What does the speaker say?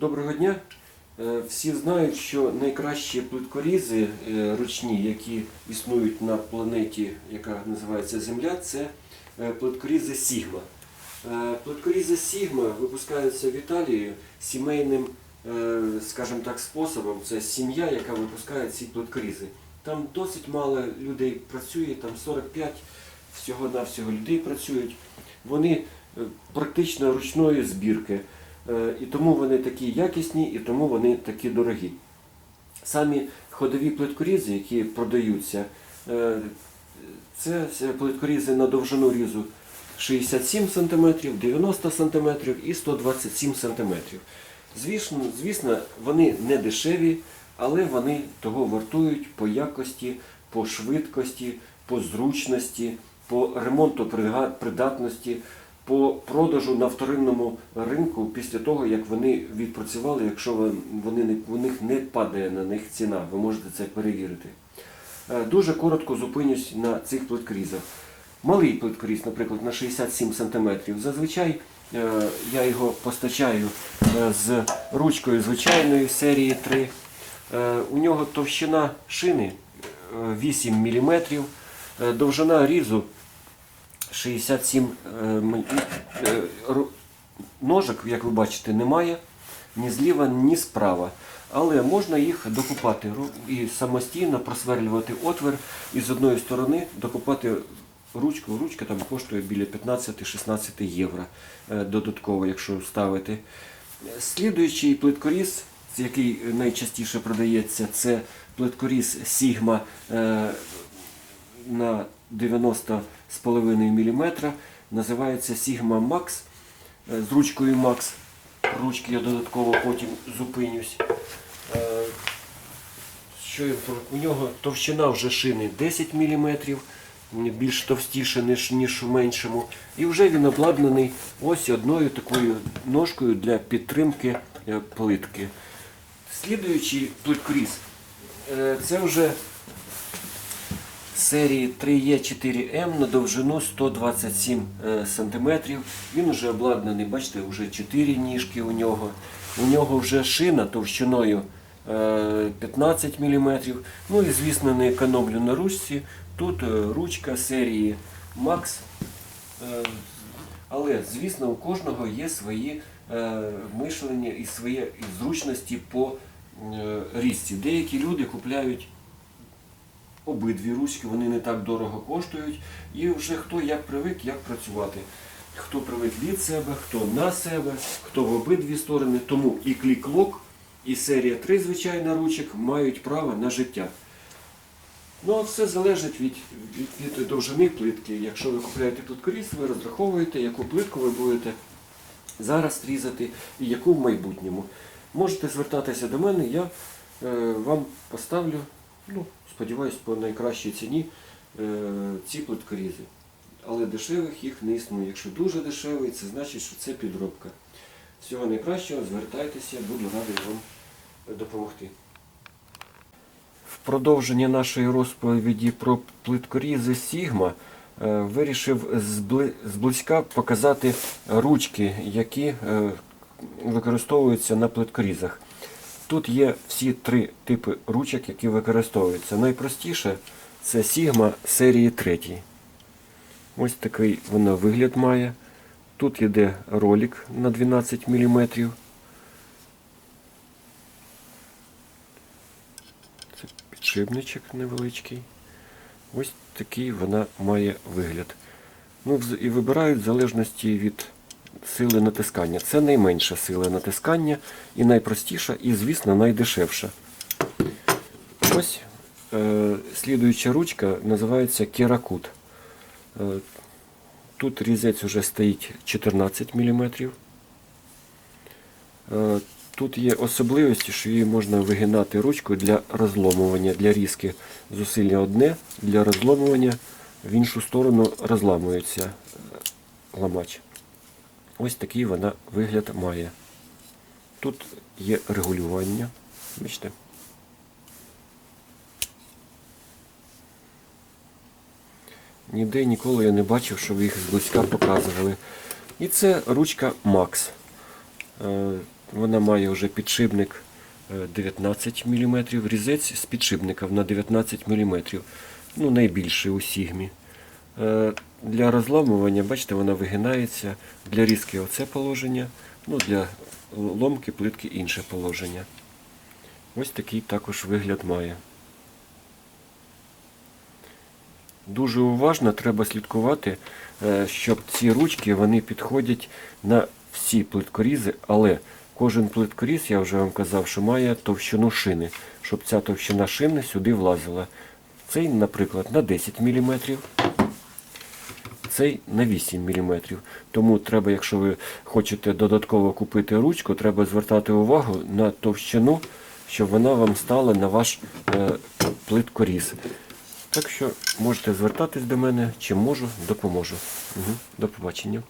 Доброго дня. Е, Всі знають, що найкращі плиткорізи е, ручні, які існують на планеті, яка називається Земля, це е, плиткорізи Сігма. Плиткорізи Сігма випускаються в Італії сімейним, скажімо так, способом. Це сім'я, яка випускає ці плиткорізи. Там досить мало людей працює, там 45 всього-навсього людей працюють. Вони практично ручної збірки. Е, І тому вони такі якісні, і тому вони такі дорогі. Самі ходові плиткорізи, які продаються, е, це плиткорізи на довжину різу 67 см, 90 см і 127 см. Звісно, звісно, вони не дешеві, але вони того вартують по якості, по швидкості, по зручності, по ремонту придатності, по продажу на вторинному ринку після того, як вони відпрацювали, якщо вони не, у них не падає на них ціна, ви можете це перевірити. Е, Дуже коротко зупинюсь на цих плиткорізах. Малий плиткоріз, наприклад, на 67 см. Зазвичай е, я його постачаю е, з ручкою звичайної серії 3. Е, У нього товщина шини е, 8 мм, довжина різу 67 е, е, ру- ножик, як ви бачите, немає ні зліва, ні справа. Але можна їх докупати і самостійно просверлювати отвір і з одної сторони докупати ручку. Ручка там коштує біля 15-16 євро е, додатково, якщо ставити. Слідуючий плиткоріз, який найчастіше продається, це плиткоріз Sigma е, на 90,5 мм. Називається Sigma Max е, з ручкою Max. Ручки я додатково потім зупинюсь. Е, Що у нього товщина вже шини 10 мм, більш товстіше, ніж, ніж у меншому. І вже він обладнаний ось одною такою ножкою для підтримки е, плитки. Слідуючий плиткоріз. Це вже серії 3Е4М на довжину 127 см. Він вже обладнаний, бачите, вже 4 ніжки у нього. У нього вже шина товщиною е, 15 мм. Ну і звісно не економлю на ручці. Тут е, ручка серії Max. Е, Але, звісно, у кожного є свої е, мишлення і свої зручності по е, різці. Деякі люди купляють обидві ручки, вони не так дорого коштують. І вже хто як привик, як працювати. Хто привик від себе, хто на себе, хто в обидві сторони. Тому і клік-лок, і серія 3 звичайна ручок мають право на життя. Ну, а все залежить від, від, від довжини плитки. Якщо ви купуєте плиткоріз, ви розраховуєте, яку плитку ви будете зараз різати і яку в майбутньому. Можете звертатися до мене, я е, вам поставлю, ну, сподіваюсь, по найкращій ціні е, ці плиткорізи. Але дешевих їх не існує. Якщо дуже дешевий, це значить, що це підробка. Всього найкращого, звертайтеся, буду радий вам допомогти. В продовження нашої розповіді про плиткорізи Сігма е, вирішив зблизька показати ручки, які е, використовуються на плиткорізах. Тут є всі три типи ручок, які використовуються. Найпростіше це Sigma серії 3. Ось такий вона вигляд має. Тут йде ролик на 12 мм. Це підшипничок невеличкий. Ось такий вона має вигляд. Ну, і вибирають в залежності від сили натискання. Це найменша сила натискання і найпростіша, і, звісно, найдешевша. Ось е, слідуюча ручка називається Керакут. Е, тут різець вже стоїть 14 мм. Е, Тут є особливість, що її можна вигинати ручкою для розломування, для різки зусилля одне, для розломування в іншу сторону розламується е, ламач. Ось такий вона вигляд має. Тут є регулювання. Бачите? Ніде ніколи я не бачив, щоб їх зблизька показували. І це ручка Max. Е, Вона має вже підшипник е, 19 мм, різець з підшипників на 19 мм. Ну, найбільший у Сігмі. Для розламування, бачите, вона вигинається. Для різки оце положення, ну, для ломки плитки інше положення. Ось такий також вигляд має. Дуже уважно треба слідкувати, е, щоб ці ручки вони підходять на всі плиткорізи, але кожен плиткоріз, я вже вам казав, що має товщину шини, щоб ця товщина шини сюди влазила. Цей, наприклад, на 10 мм, цей на 8 мм. Тому треба, якщо ви хочете додатково купити ручку, треба звертати увагу на товщину, щоб вона вам стала на ваш е, плиткоріз. Так що можете звертатись до мене, чим можу, допоможу. Угу. До побачення.